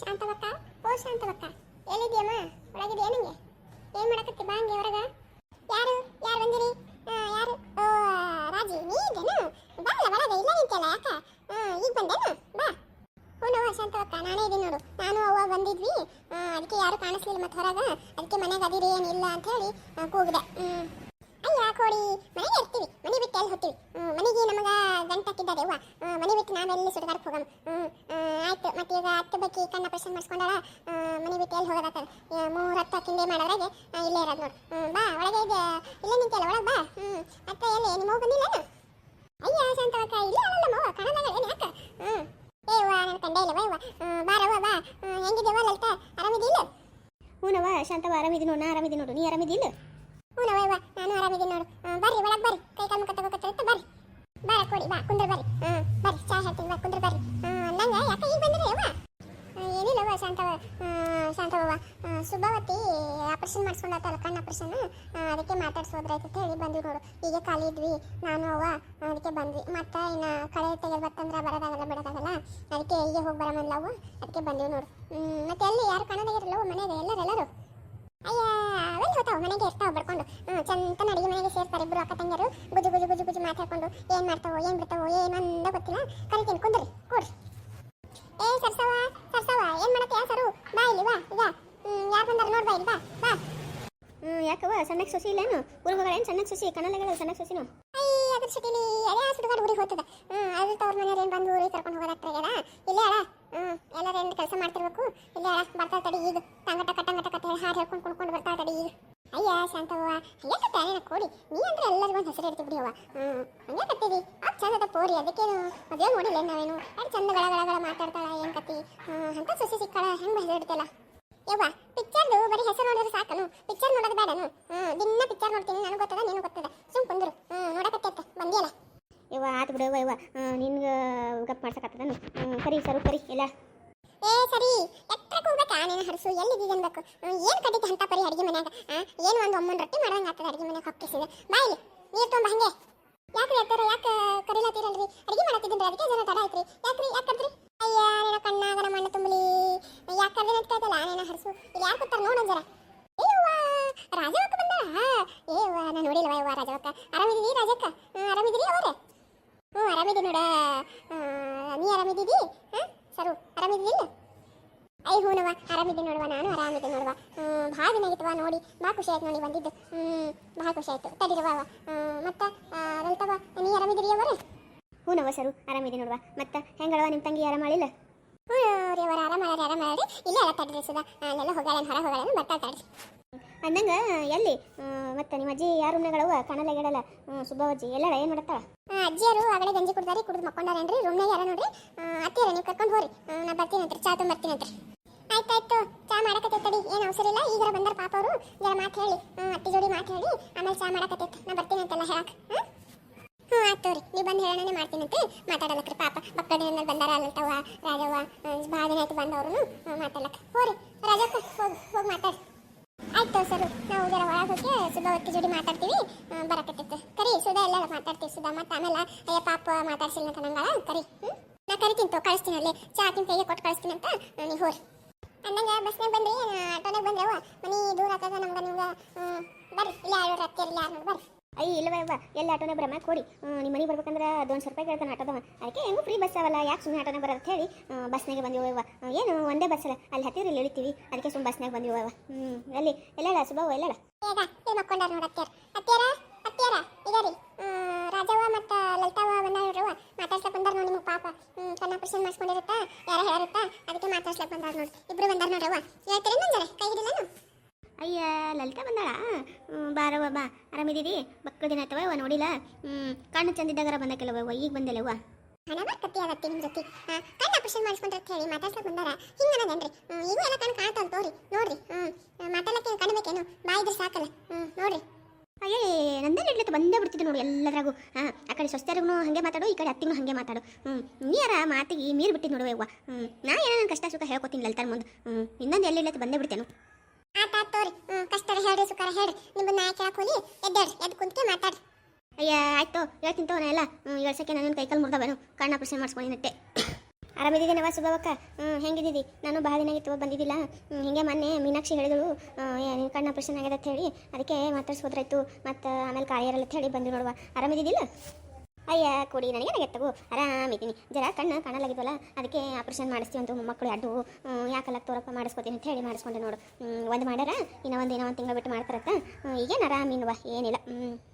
ಶಾಂತವಕ್ಕ? ಓ, ಶಾಂತವಕ್ಕ. ಎಲ್ಲಿದ್ಯಮ್ಮ ಒಳಗಿದ್ಯಾ ನಿಂಗೆ? ಏನ್ ಮಾಡಕತ್ತಿ? ಬಾ ಹಂಗೆ ಹೊರಗ. ಯಾರು? ಯಾರು ಬಂದಿರಿ? ಯಾರು? ಓ, ರಾಜಿ, ನೀ ಇದೇನು ಬಾ ಒಳಗ ಇಲ್ಲ ನಿಂತಲ್ಲ ಯಾಕ? ಈಗ ಬಂದೇನು? ಬಾ. ಹ್ಞೂ ಶಾಂತವಕ್ಕ, ನಾನೇ ಇದೀನಿ ನೋಡು. ನಾನು, ಅವ್ವ ಬಂದಿದ್ವಿ. ಅದಕ್ಕೆ ಯಾರು ಕಾಣಿಸ್ಲಿಲ್ಲ ಮತ್ತೆ ಹೊರಗ. ಅದಕ್ಕೆ ಮನೆಗೆ ಅದಿರಿ ಏನಿಲ್ಲ ಅಂತ ಹೇಳಿ ಕೂಗಿದೆ. ಅಯ್ಯ ಕೋಡಿ ಮನೆಗೆ ಇರ್ತೀವಿ. ಮನೆ ಬಿಟ್ಟು ಎಲ್ಲಿ ಹೋಗ್ತೀವಿ? ಮನೆಗೆ ನಮಗ ಗಂಟು ಹಾಕಿದ್ದಾರೆ ಅವ್ವ. ಮನೆ ಬಿಟ್ಟು ನಾವೆಲ್ಲಿ ಸುಡಗಾರಕ್ಕೆ ಹೋಗಮ್? ಆಯ್ತು ಮತ್ತೆ ಈಗ ಹತ್ತು ಬಗ್ಗೆ ಕಣ್ಣ ಪರ್ಸನ್ ಮಾಡಿಸ್ಕೊಂಡಾಳ ಮನೆ ಬಿಟ್ಟು ಎಲ್ಲಿ ಹೋಗೋದಾಗ್ತದೆ ಮೂರು ಹತ್ತು ಹಕ್ಕಿಂದೆ ಮಾಡೋದ್ರಾಗೆ ಇಲ್ಲೇ ಇರೋದು ನೋಡು. ಬಾ ಒಳಗೆ ಇದೆ ಇಲ್ಲೇ ನಿಂತಲ್ಲ ಒಳಗೆ ಬಾ. ಹ್ಮ್ ಅತ್ತೆ ಎಲ್ಲಿ ನಿಮ್ಮ ಹೋಗಿ ಬಂದಿಲ್ಲ ಅಯ್ಯ ಶಾಂತವಕ್ಕ ಇಲ್ಲ ಅಲ್ಲ ಮವ ಕಣದಾಗ ಏನು ಯಾಕ? ಹ್ಞೂ ಏ ವಾ ನನ್ನ ಕಂಡೇ ಇಲ್ಲ ಬಾ ಹ್ಮ್, ಬಾರವ್ವ ಬಾ. ಹ್ಮ್, ಹೆಂಗಿದ್ದೀವ ಲಲಿತಾ? ಆರಾಮಿದ್ದಿಲ್ಲ ಹ್ಞೂನವ್ವ ಶಾಂತವ ಆರಾಮಿದಿ ನೋಡು ನಾ ಆರಾಮಿದಿ ನೋಡು. ನೀ ಆರಾಮಿದಿಲ್ಲ ಹ್ಞೂನವ್ವ ನಾನು ಆರಾಮಿದ್ದೀನಿ ನೋಡು. ಬರ್ರಿ ಒಳಗೆ ಬರ್ರಿ. ಕೈ ಕಾಲು ಮುಖ ತಗೋಕತ್ತ ಬರ್ರಿ. ಬಾರ ಕೊಡಿ ಬಾ ಕುಂದ್ರ ಬರ್ರಿ. ಹ್ಮ್ ಬರ್ರಿ ಚಾ ಹೇಳ್ತೀನಿ ಬಾ ಕುಂದ್ರ ಬರ್ರಿ ಹ್ಮ್ ನಂಗೆ ಯಾಕೆ ಈಗ ಬಂದ್ರಿ ಅವ್ವ ಹ್ಮ್, ಏನಿಲ್ಲವ್ವ ಶಾಂತವ ಹ್ಮ್, ಶಾಂತವ್ವ ಹ್ಮ್, ಸುಬ್ಬವತಿ ಆಪರೇಷನ್. ಮಾಡಿಸ್ಕೊಂಡಾತಲ್ಲ ಕಣ್ಣು ಅದಕ್ಕೆ ಮಾತಾಡ್ಸೋದ್ರಾಯ್ತು ಅಂತ ಹೇಳಿ ಬಂದ್ವಿ ನೋಡು. ಈಗ ಖಾಲಿ ಇದ್ವಿ. ನಾನು, ಅವ್ವ, ಅದಕ್ಕೆ ಬಂದ್ವಿ. ಮತ್ತೆ ಇನ್ನ ಕಳೆ ತೆಗೆದು ಬರ್ತಂದ್ರೆ ಬರೋದಾಗಲ್ಲ, ಬಿಡೋದಾಗಲ್ಲ. ಅದಕ್ಕೆ ಈಗ ಹೋಗಿ ಬರಮಲ್ಲ ಅವು ಅದಕ್ಕೆ ಬಂದ್ವಿ ನೋಡು. ಮತ್ತೆ ಅಲ್ಲಿ ಯಾರು ಕಾಣೋದಾಗಿರಲ್ಲ ಮನೆಗೆ? ಎಲ್ಲರೂ ಎಲ್ಲರೂ. ಅಯ್ಯ ಅವೆಲ್ಲ ಹೋತಾವ ಮನೆಗೆ ಇರ್ತಾವ ಬಡ್ಕೊಂಡು. ಹ್ಮ್, ಚಂತನ ಅಡಿಗೆ ಮನೆಗೆ ಸೇರ್ತಾರೆ ಇಬ್ರು ಅಕ್ಕ ತಂಗಿಯರು. ಗುಜು ಗುಜು ಗುಜು ಗುಜು ಮಾತಾಡ್ಕೊಂಡು ಏನ್ ಮಾಡ್ತಾವೋ, ಏನ್ ಬಿಡ್ತಾವೋ ಏನಂದ ಗೊತ್ತಿಲ್ಲ. ಕರಿತೀನಿ, ಕುಂದ್ರಿ ಕೂಡ್ರಿ ಏ ಸರ್ಸವ ಸರ್ಸವ ಏನ್ ಮಾಡತ್ತೆ ಸರು? ಬಾ ಇಲ್ಲಿ, ಬಾ ಈಗ ಯಾರು ಬಂದಾರ ನೋಡ್ಬಾ ಇಲ್ಲಿ, ಬಾ ಬಾ. ಹ್ಞೂ ಯಾಕವ್ವ? ಸಣ್ಣಕ್ಕೆ ಸೊಸಿ ಇಲ್ಲೇನು ಊರಿಗೆ ಏನು ಸಣ್ಣಕ್ಕೆ ಸೊಸಿ? ಕಣ್ಣಲ್ಲಗಳ ಸಣ್ಣಕ್ಕೆ ಸೊಸಿನು? ಅಯ್ಯ ಅದ್ರ ಸಿಟಿಲಿ ಅದೇ ಆ ಸುಡುಗಾಡು ಊರಿಗೆ ಹೋಗ್ತದ. ಹ್ಮ್ ಅದ್ರ ತವ್ರ ಮನೆಯವ್ರು ಏನು ಬಂದು ಊರಿಗೆ ಕರ್ಕೊಂಡು ಹೋಗೋದಾಗ್ತದ ಇಲ್ಲೇ ಅಳ. ಹ್ಮ್, ಎಲ್ಲರೂ ಏನು ಕೆಲಸ ಮಾಡ್ತಿರ್ಬೇಕು? ಇಲ್ಲೇ ಅಳ, ಬರ್ತಾ ತಡಿ ಈಗ. ತಂಗಟ ಕಟ್ಟಂಗಟ ಕಟ್ಟ ಹೇಳಿ ಹಾಡು ಹೇಳ್ಕೊಂಡು ಕುಣ್ಕೊಂಡು ಬರ್ತಾ ತಡಿ ಈಗ. ಅಯ್ಯ, ಶಾಂತವ್ವ, ಹಂಗೆ ಕತ್ತಾನೇನ ಕೊಡಿ? ನೀ ಅಂದ್ರೆ ಎಲ್ಲರಿಗೂ ಒಂದು ಹೆಸರು ಇಡ್ತೀವಿ ಬಿಡಿಯವ್ವ. ಹ್ಮ್, ಹಂಗೆ ಕತ್ತಿದಿ ಆ ಚಂದದ ಪೋರಿ, ಅದಕ್ಕೇನು? ಮದುವೆ ನೋಡಿಲ್ಲ ನಾವೇನು? ಅದು ಚಂದ ಗಳ ಗಳ ಮಾತಾಡ್ತಾಳ, ಏನು ಕತ್ತಿ? ಹ್ಮ್, ಅಂತ ಸೊಸಿ ಸಿಕ್ಕಾಳ, ಹೆಂಗ್ ಹೆಸರು ಇಡ್ತಿಲ್ಲ ಯವ್ವ ಪಿಕ್ಚರ್ದು ಬರೀ ಹೆಸರು ನೋಡಿದ್ರೆ ಸಾಕನು ಪಿಕ್ಚರ್ ನೋಡೋದು ಬೇಡನು. ಹ್ಮ್ ದಿನ ಪಿಕ್ಚರ್ ನೋಡ್ತೀನಿ ನನಗೆ ಗೊತ್ತದ ನೀನು ಗೊತ್ತದ. ಸುಮ್ ಕುಂದ್ರು. ಹ್ಮ್ ನೋಡಕತ್ತೈತೆ ಬಂದಿಯಲ್ಲ. ಇವ ಆತು ಬಿಡು ಇವ ನಿನ್ಗೆ ಗಪ್ ಮಾಡ್ಸಕತ್ತದನು. ಸರಿ ಕರಿ ಸರು ಕರಿ ಎಲ್ಲ. ಏ ಸರಿ. ಎತ್ತರಕ್ಕೆ ಹೋಗ್ಬೇಕಾ? ನೀನು ಹರಸು ಎಲ್ಲಿದ್ದೀವಿ ಅನ್ಬೇಕು? ಏನು ಕಟ್ಟಿದ್ದೆ ಅಂತ ಪರಿ ಅಡಿಗೆ ಮನ್ಯಾಗ? ಏನು ಒಂದು ಒಮ್ಮನ್ ರೊಟ್ಟಿ ಮಾಡಂಗ ಆಗ್ತದೆ ಅಡಿಗೆ ಮನೆಗೆ ಹೊಕ್ಕಿಸಿದೆ. ಬಾಯಿಲಿ ನೀರು ತುಂಬ ಹಂಗೆ. ಯಾಕ್ರಿ ಯಾಕ ಕರಿಲತ್ತೀರಲ್ರಿ ಅಡಿಗೆ ಮಾಡತ್ತಿದ್ದೀನಿ ಅದಕ್ಕೆ ಜನ ತಡ ಐತ್ರಿ. ಯಾಕ್ರಿ, ಯಾಕೆ ಕರ್ದ್ರಿ? ಅಯ್ಯ, ನಿನ್ನ ಕಣ್ಣಾಗ ನಮ್ಮ ಮಣ್ಣು ತುಂಬಲಿ. ಯಾಕೆ ಕರ್ದಿನ ಅಂತ ಕೇಳ್ತಲ್ಲ ನೀನು ಹರಸು. ಇಲ್ಲಿ ಯಾರು ಕೂತಾರ ನೋಡು ಜರ. ಏವ್ವ, ರಾಜವಕ್ಕ ಬಂದಾಳ? ಏವ್ವ, ನಾನು ನೋಡಿಲ್ವ ಯವ್ವ ರಾಜವಕ್ಕ? ಆರಾಮಿದ್ದೀರಿ ರಾಜಕ್ಕ? ಆರಾಮಿದ್ದೀರಿ ಅವರೇ? ಹ್ಞೂ ಆರಾಮಿದ್ದೀನಿ ನೋಡ. ನೀ ಆರಾಮಿದ್ದೀವಿ ಹಾಂ, ಸರು ಆರಾಮಿದ್ದಿಲ್ಲ ಐ ಹೂನವ ಆರಾಮಿದ್ದೆ ನೋಡುವ ನಾನು ಆರಾಮಿದ್ದೆ ನೋಡುವ. ಭಾಳ ದಿನ ನೋಡಿ ಭಾಳ ಖುಷಿ ಆಯ್ತು ನೋಡಿ ಬಂದಿದ್ದು. ಹ್ಮ್ ಭಾಳ ಖುಷಿ ಆಯ್ತು. ತಡಿರವ ಮತ್ತೆ ರಂತವ ನೀ ಆರಾಮಿದ್ದೀರಿ ಅವರೇ ಹೂನವ ಸರು ಆರಾಮಿದೆ ನೋಡುವ. ಮತ್ತೆ ಹೆಂಗಳವ ನಿಮ್ಮ ತಂಗಿ ಆರಾಮಾಳಿಲ್ಲ ಹ್ಞೂ ರೀ ಅವರ ಆರಾಮಾಡ್ರಿ ಆರಾಮಾಡ್ರಿ ಇಲ್ಲೇ ಎಲ್ಲ ತಡ್ರಿ ಸುಧಾ. ಅಲ್ಲೆಲ್ಲ ಹೋಗಾಳೆ ಹೊರ ಬರ್ತಾ ತಡ್ರಿ. ಅಂದಂಗ ಎಲ್ಲಿ? ಮತ್ತೆ ನಿಮ್ಮ ಅಜ್ಜಿ ಯಾರು ರೂಮ್ನಾಗಳವ ಕಣಲೆಗಡಲ್ಲ ಹ್ಞೂ ಸುಬ್ಬವಜ್ಜಿ ಎಲ್ಲಾರ ಏನು ಮಾಡತ್ತಾಳ ಆ, ಅಜ್ಜಿಯರು ಆಗಲೇ ಗಂಜಿ ಕುಡ್ದಾರಿ ಕುಡಿದು ಮಕ್ಕೊಂಡಾರೇನ್ರಿ ರೂಮ್ನಾಗ ಯಾರ ನೋಡ್ರಿ? ಅತ್ತಿಯರ ನೀವು ಕರ್ಕೊಂಡು ಹೋರಿ ನಾ ಬರ್ತೀನಿ ಅಂತ ಚಾ ತೊಂಬರ್ತೀನಿ ಅಂತ ಆಯ್ತಾಯ್ತು. ಚಾ ಮಾಡಕತ್ತೈತೆ ತಡಿ. ಏನು ಅವಸರ ಇಲ್ಲ. ಈಗ ಬಂದರ ಪಾಪ ಅವರು. ಜರ ಮಾತು ಹೇಳಿ. ಅತ್ತಿ ಜೋಡಿ ಮಾತು ಹೇಳಿ. ಆಮೇಲೆ ಚಾ ಮಾಡಕತ್ತೈತೆ. ನಾ ಬರ್ತೀನಿ ಅಂತೆಲ್ಲ ಹೇಳಕ್. ಹ್ಮ್? ಹ್ಞೂ ಆಯ್ತು ರೀ ನೀವು ಬಂದು ಹೇಳೋಣ ಮಾಡ್ತೀನಂತೆ ಮಾತಾಡಲಕ್ರಿ ಪಾಪ. ಪಕ್ಕದಿಂದ ಬಂದಾರ ಅಲ್ಲಂತವ ರಾಜವ್ವ ಭಾಳ ದಿನ ಆಯ್ತು ಬಂದವರು ಮಾತಾಡಲಕ್ಕ ಹೋರಿ. ರಾಜಕ್ಕ, ಹೋಗಿ ಹೋಗಿ ಮಾತಾಡಿ. ಆಯ್ತು ಸರ್. ನಾವು ಜರ ಒಳಗೆ ಹೋಗಿ ಸುಧಾ ಒತ್ತಿ ಜೋಡಿ ಮಾತಾಡ್ತೀವಿ. ಬರಕತ್ತೈತೆ. ಕರಿ, ಸುಧಾ ಎಲ್ಲ ಮಾತಾಡ್ತೀವಿ. ಸುಧಾ ಮತ್ತೆ ಆಮೇಲೆ ಅಯ್ಯ ಪಾಪ ಮಾತಾಡ್ಸಿಲ್ಲ ಅಂತ ನಂಗಳ ಕರಿ. ಹ್ಞೂ ನಾ ಕರಿತೀನಿ ತೋ. ಕಳಿಸ್ತೀನಿ ಅಲ್ಲಿ. ಚಾ ತಿಂತ ಕೈಗೆ ಕೊಟ್ಟು ಕಳಿಸ್ತೀನಿ ಅಂತ. ನೀವು ಹೋರಿ. ಅಂದಂಗ ಬಸ್ನಾಗ ಬಂದ್ರಿ ಆಟೋನಾಗ ಬಂದ್ರವ ಮನಿ ದೂರ ಆಗ್ತದ ನಮ್ಗೆ ನಿಮ್ಗೆ. ಬರ್ರಿ. ಇಲ್ಲ ಯಾರು ಹತ್ತಿರ ಇಲ್ಲ ಯಾರು ಬರ್ರಿ. ಅಯ್ಯ ಇಲ್ಲವ ಇವ್ವ ಎಲ್ಲ ಆಟೋನೇ ಬರಮ್ಮ ಕೊಡಿ. ನಿಮ್ಮ ಮನೆಗೆ ಬರ್ಬೇಕಂದ್ರೆ ಅದೊಂದು ರೂಪಾಯಿ ಕೇಳ್ತಾನೆ ಆಟೋದವ. ಅದಕ್ಕೆ ಹೆಂಗೂ ಫ್ರೀ ಬಸ್ ಅವಲ್ಲ ಯಾಕೆ ಸುಮ್ಮನೆ ಆಟೋನೇ ಬರೋದು ಹೇಳಿ ಬಸ್ನಾಗೆ ಬಂದಿವ ಇವ ಏನು ಒಂದೇ ಬಸ್ ಅಲ್ಲ. ಅಲ್ಲಿ ಹತ್ತಿರ ಇಲ್ಲಿ ಇಳಿತೀವಿ. ಅದಕ್ಕೆ ಸುಮ್ಮನೆ ಬಸ್ನಾಗ ಬಂದಿವ ಇವ ಹ್ಞೂ ಅಲ್ಲಿ ಎಲ್ಲಲ್ಲ ಈಗ ಇಲ್ಲಿ ಮಕ್ಕೊಂಡಾರ ನೋಡಿ ಅತ್ತಿಯರ. ಅತ್ಯಾರ ಅತ್ಯಾರ ಈಗ ರೀ ರಾಜವ್ವ ಮತ್ತು ಲಲಿತಾವ ಬಂದಾರವ್ವ ಮಾತಾಡ್ಸ್ಲಕ್ ಬಂದಾರ ನೋಡಿ ನಿಮಗೆ ಪಾಪ. ಹ್ಮ್ ಕಣ್ಣ ಆಪರೇಷನ್ ಮಾಡಿಸ್ಕೊಂಡಿರುತ್ತಾ? ಯಾರ ಹೇಳಿರುತ್ತಾ ಅದಕ್ಕೆ ಮಾತಾಡ್ಸ್ಲಕ್ ಬಂದಾರ ನೋಡಿ ಇಬ್ರು ಬಂದಾರ ನೋಡ್ರವ್ವ ಹೇಳ್ತೀರಿ ನಂಜರ ಕೈ ಹಿಡಿಲೇನು ಅಯ್ಯ ಲಲಿತಾ ಬಂದಾಳ? ಬಾರವ್ವ ಬಾ ಆರಾಮಿದ್ದೀರಿ ಮಕ್ಕಳ ದಿನ ಅಥವಾ ನೋಡಿಲ್ಲ? ಹ್ಞೂ ಕಣ್ಣು ಚಂದಿದ್ದಾಗರ ಬಂದಕ್ಕೆಲ್ಲವ ಈಗ ಬಂದೆಲ್ಲವ್ವ ಹಣ ಬರ್ಕತ್ತಿ ಆಗತ್ತಿ ನಿಮ್ಮ ಜೊತೆ. ಕಣ್ಣು ಆಪರೇಷನ್ ಮಾಡಿಸ್ಕೊಂಡ್ರೆ ಅಂತ ಹೇಳಿ ಮಾತಾಡ್ಸ್ಲಕ್ ಬಂದಾರ. ಹಿಂಗೆ ಅನ್ನೋದೇನ್ರಿ ಇವು ಈಗೂ ಎಲ್ಲ ಕಣ್ಣು ಕಾಣ್ತಾವ ತೋರಿ ನೋಡ್ರಿ ಹ್ಮ್ ಮಾತಾಡ್ಲಕ್ಕೆ ಕಣ್ಣು ಬೇಕೇನು? ಬಾಯಿದ್ರೆ ಸಾಕಲ್ಲ. ಹ್ಮ್ ನೋಡ್ರಿ. ಅಯ್ಯೇ ನಂದೇನು ಇಡ್ಲತ್ತ ಬಂದೇ ಬಿಡ್ತಿದ್ದೆ ನೋಡಿ ಎಲ್ಲದ್ರಾಗೂ. ಹಾಂ ಆ ಕಡೆ ಸ್ವಸ್ಥರಿಗೂ ಹಂಗೆ ಮಾತಾಡು ಈ ಕಡೆ ಅತ್ತಿಗೂ ಹಾಗೆ ಮಾತಾಡು. ಹ್ಞೂ ನೀರ ಮಾತಿಗೆ ಮೀರು ಬಿಟ್ಟಿದ್ ನೋಡುವ ಯವ್ವ ಹ್ಞೂ ನಾ ಏನೋ ನನ್ನ ಕಷ್ಟ ಸುಖ ಹೇಳ್ಕೊತೀನಿ ಲಲ್ತಾರ ಮುಂದೆ. ಹ್ಞೂ ಇನ್ನೊಂದು ಎಲ್ಲಿ ಇಲ್ಲತ್ತ ಬಂದೇ ಬಿಡ್ತೇನು. ಆಟ ತೋರಿ. ಹ್ಞೂ ಕಷ್ಟರ ಹೇಳ್ರಿ ಸುಖರ ಹೇಳ್ರಿ. ನಿಮ್ಮ ನಾ ಕೇಳಕ್ ಹೋಗಿ ಎದ್ದೇಳ್ರಿ ಎದ್ದು ಕುಂತ್ಕೆ ಮಾತಾಡ್ರಿ ಅಯ್ಯ ಆಯ್ತು ಹೇಳ್ತೀನಿ ತೋನ ಎಲ್ಲ ಹ್ಞೂ ಹೇಳ್ಸಕ್ಕೆ ನನ್ನ ಕೈಕಲ್ ಮುರ್ದವೇನು ಕಣ್ಣ ಆಪ್ರೇಷನ್ ಮಾಡಿಸ್ಕೊಂಡಿನತ್ತೆ ಆರಾಮಿದ್ದೀನವ ಸುಭವಕ್ಕ? ಹ್ಞೂ ಹೆಂಗಿದ್ದೀವಿ ನಾನು ಭಾಳ ದಿನ ಆಗಿತ್ತು ಬಂದಿದ್ದಿಲ್ಲ. ಹಿಂಗೆ ಮೊನ್ನೆ ಮೀನಾಕ್ಷಿ ಹೇಳಿದಳು ನಿನ್ನ ಕಣ್ಣು ಆಪ್ರೇಷನ್ ಆಗ್ಯದ ಅಂತ ಹೇಳಿ. ಅದಕ್ಕೆ ಮಾತಾಡ್ಸೋದ್ರಾಯ್ತು ಮತ್ತು ಆಮೇಲೆ ಕಾಳಿಯರಲ್ಲ ಅಂತ ಹೇಳಿ ಬಂದು ನೋಡುವ. ಆರಾಮಿದ್ದಿದ್ದಿಲ್ಲ ಅಯ್ಯ, ಕೊಡಿ, ನನಗೆ ನನಗೆ ತಗೋ. ಆರಾಮಿದ್ದೀನಿ. ಜರ ಕಣ್ಣು ಕಾಣಲಾಗಿದ್ವಲ್ಲ, ಅದಕ್ಕೆ ಆಪ್ರೇಷನ್ ಮಾಡಿಸ್ತೀವಿ ಅಂತ ಮಕ್ಕಳು ಅಡ್ಡು. ಯಾಕಲ್ಲ ತೋರಪ್ಪ ಮಾಡಿಸ್ಕೋತೀನಿ ಅಂತ ಹೇಳಿ ಮಾಡಿಸ್ಕೊಂಡೆ ನೋಡು. ಒಂದು ಮಾಡ್ಯಾರ, ಇನ್ನೂ ಒಂದು ಒಂದು ತಿಂಗಳು ಬಿಟ್ಟು ಮಾಡ್ತಾರತ್ತ. ಈಗ ಈಗೇನು ಆರಾಮಿನ್ವ ಏನಿಲ್ಲ.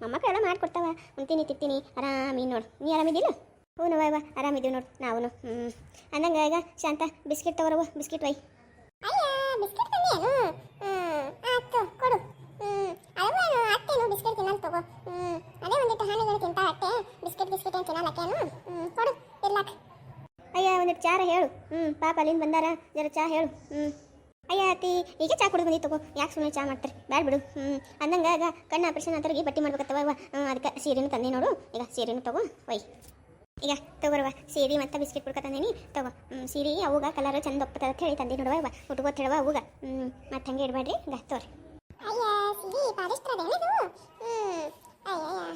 ಮೊಮ್ಮಕ್ಕಳೆಲ್ಲ ಮಾಡ್ಕೊಡ್ತಾವ. ಉಂತೀನಿ ತಿತ್ತೀನಿ ಆರಾಮಿನ ನೋಡು. ನೀ ಆರಾಮಿದ್ದಿಲ್ಲ ಹ್ಞೂ ನವ್ವ ಆರಾಮಿದ್ದೀವಿ ನೋಡು ನಾವು ಹ್ಞೂ ಅಂದಂಗೆ ಈಗ ಶಾಂತ ಬಿಸ್ಕಿಟ್ ತಗೋರವ ಬಿಸ್ಕಿಟ್ ವೈ. ಅಯ್ಯ ಬಿಸ್ಕೆಟ್ ತಂದೇನು ಆಯ್ತು ಕೊಡು. ಹ್ಮ್ ಅದೇನು ಅತ್ತೇನು ಬಿಸ್ಕೆಟ್ ತಿನ್ನಲ್ಲ ತಗೋ. ಅದೇ ಒಂದಿಟ್ಟು ಹಣ್ಣುಗಳು ತಿಂತ ಅತ್ತೆ. ಬಿಸ್ಕೆಟ್ ಬಿಸ್ಕೆಟ್ ಏನು ತಿನ್ನಲ್ಲಕ್ಕೇನು ಹ್ಮ್ ಕೊಡು ಇರ್ಲಾಕ ಅಯ್ಯ ಒಂದಿಟ್ಟು ಚಾರ ಹೇಳು. ಹ್ಞೂ ಪಾಪ ಅಲ್ಲಿಂದ ಬಂದಾರ ಜರ ಚಾ ಹೇಳು. ಹ್ಞೂ ಅಯ್ಯ ಅತ್ತಿ ಈಗ ಚಾ ಕುಡಿದು ಬಂದಿ ತಗೋ. ಯಾಕೆ ಸುಮ್ಮನೆ ಚಾ ಮಾಡ್ತಾರೆ? ಬ್ಯಾಡ ಬಿಡು. ಹ್ಞೂ ಅಂದಂಗೆ ಈಗ ಕಣ್ಣು ಆಪ್ರೇಷನ್ ಅಂತವ್ರಿಗೆ ಬಟ್ಟೆ ಮಾಡ್ಬೇಕತ್ತವ ಅದಕ್ಕೆ ಸೀರೆನೂ ತಂದೆ ನೋಡು. ಈಗ ಸೀರೆನೂ ತಗೋ ಒಯ್ ಈಗ ತಗೋರವ ಸೀರೆ ಮತ್ತೆ ಬಿಸ್ಕಿಟ್ ಕುಡ್ಕೊತಂದೇನಿ ತಗೋ ಸೀರೆ, ಅವಾಗ ಕಲರ್ ಚಂದ ಒಪ್ಪತ್ತದ ಅಂತ ಹೇಳಿ ತಂದೆ ನೋಡುವ ಉಟ್ಕೋತ ಹೇಳುವ ಅವಾಗ. ಮತ್ತೆ ಹಂಗೆ ಇಡಬೇಡ್ರಿ ಈಗ ತೋರಿ ಹ್ಮ್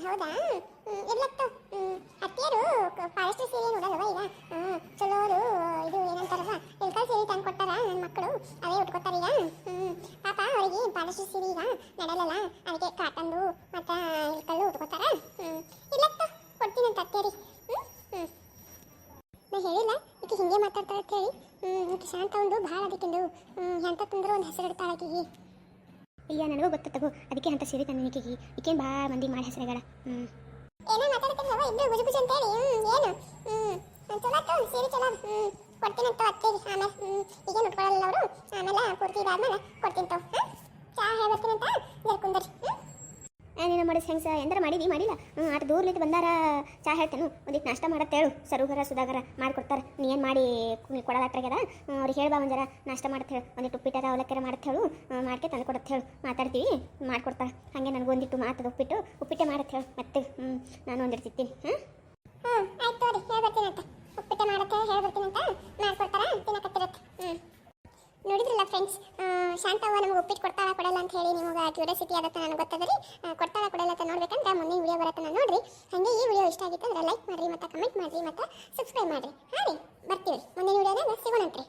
ಹೌದಾ? ಅತ್ತಿಯರು ಇದು ಕೊಟ್ಟಾರ ಮಕ್ಕಳು ಪಾಪ ಅವರಿಗೆ ಫಾರೆಸ್ಟ್ ಸೀರೆ ಈಗ ನಡೆಯಲ್ಲ ಅದಕ್ಕೆ ಕಾಟನ್ದು ಮತ್ತು ತಂದ್ರು ಒಂದು ಹೆಸರು ಇಡ್ತಾಳೆ ಆಕೆಗೆ. ಈಗ ನನಗೂ ಗೊತ್ತ ತಗೋ. ಅದಕ್ಕೆ ಅಂತ ಸೀರೆ ತಂದಿನಿ ಆಕೆಗೆ. ಈಕೇನು ಭಾಳ ಮಂದಿ ಮಾಡಿ ಹೆಸರುಗಳ. ಹ್ಞೂ ಏನೋ ಮಾತಾಡ್ತಿರ್ಲವ ಇಬ್ರು ಗುಜು ಗುಜು ಅಂತೇಳಿ. ಹ್ಮ್, ಏನು? ಹ್ಞೂ ಚಲೋ ಆತು ಸೀರೆ ಚಲೋ. ಹ್ಞೂ ಕೊಡ್ತೀನಿ ಅಂತ ಅತ್ತೆಗೆ. ಆಮೇಲೆ ಹ್ಞೂ ಈಗೇನು ಉಟ್ಕೊಳ್ಳಲ್ಲ ಅವರು? ಆಮೇಲೆ, ಪೂರ್ತಿ ಇದಾದ್ಮೇಲೆ ಕೊಡ್ತೀನಿ ತಗೋ. ಹ್ಮ್ ಚಾ ಹೇಳ್ಬರ್ತೀನಿ ಅಂತ ಜರ ಕುಂದರಿ ಹ್ಮ್ ನೀನು ಮಾಡಿಸ್ ಹೆಂಗೆ ಸ? ಮಾಡಿ ಮಾಡಿದಿ? ಮಾಡಿಲ್ಲ. ಹ್ಞೂ ಅಟ್ ದೂರ್ಲಿದ್ದು ಬಂದಾರ. ಚಾ ಹೇಳ್ತೇನು. ಒಂದಿಟ್ಟು ನಾಷ್ಟ ಮಾಡತ್ತೆ ಹೇಳು. ಸರುಗರ ಸುಧಾಗರ ಮಾಡ್ಕೊಡ್ತಾರೆ. ನೀ ಏನು ಮಾಡಿ ಕೊಡಲಾಟ್ರಾಗ್ಯದ ಅವ್ರಿಗೆ ಹೇಳ್ಬಾ ಒಂದರ ನಾಷ್ಟ ಮಾಡತ್ತೆ ಹೇಳು. ಒಂದಿಟ್ಟು ಉಪ್ಪಿಟ್ಟಾರ ಅವಲಕ್ಕಿರ ಮಾಡತ್ತೆ ಹೇಳು. ಮಾಡ್ಕೆ ತಂದು ಕೊಡತ್ತೆ ಹೇಳು. ಮಾತಾಡ್ತೀವಿ. ಮಾಡ್ಕೊಡ್ತಾರೆ ಹಾಗೆ ನನಗೆ ಒಂದಿಟ್ಟು ಮಾತದ ಉಪ್ಪಿಟ್ಟು. ಉಪ್ಪಿಟ್ಟೆ ಮಾಡತ್ತೆ ಹೇಳು. ಮತ್ತೆ ಹ್ಞೂ ನಾನು ಒಂದಿಟ್ಟು ತಿಂತೀನಿ ಹಾಂ ಹ್ಞೂ ಆಯ್ತು ಹೇಳ್ಬರ್ತೀನಿ ಅಂತ ಉಪ್ಪಿಟ್ಟೆ ಮಾಡತ್ತೆ ಅಂತ ಮಾಡ್ಕೊಡ್ತಾರೆ. ತಿನ್ನಕತ್ತಿರತ್ತೆ ಹ್ಞೂ ನೋಡಿದ್ರಲ್ಲ ಫ್ರೆಂಡ್ಸ್ ಶಾಂತವ್ವ ನಮಗೆ ಉಪ್ಪಿಟ್ಟು ಕೊಡ್ತಾಳ ಕೊಡಲ್ಲ ಅಂತ ಹೇಳಿ ನಿಮಗೆ ಕ್ಯೂರಿಯಾಸಿಟಿ ಆಗತ್ತ ನನಗೆ ಗೊತ್ತದ್ರಿ. ಕೊಡ್ತಾಳ ಕೊಡಲ್ಲ ಅಂತ ನೋಡ್ಬೇಕಂದ್ರೆ ಮುಂದೆ ವಿಡಿಯೋ ಬರತ್ತನ ನೋಡ್ರಿ. ಹಾಗೆ ಈ ವಿಡಿಯೋ ಇಷ್ಟ ಆಗಿತ್ತು ಅಂದ್ರೆ ಲೈಕ್ ಮಾಡಿರಿ ಮತ್ತು ಕಮೆಂಟ್ ಮಾಡಿರಿ ಮತ್ತು ಸಬ್ಸ್ಕ್ರೈಬ್ ಮಾಡಿರಿ. ಹಾಂ ರೀ ಬರ್ತೀವಿ ಮುಂದಿನ ವಿಡಿಯೋದಾಗ ಸಿಗೋಣಂತ್ರಿ.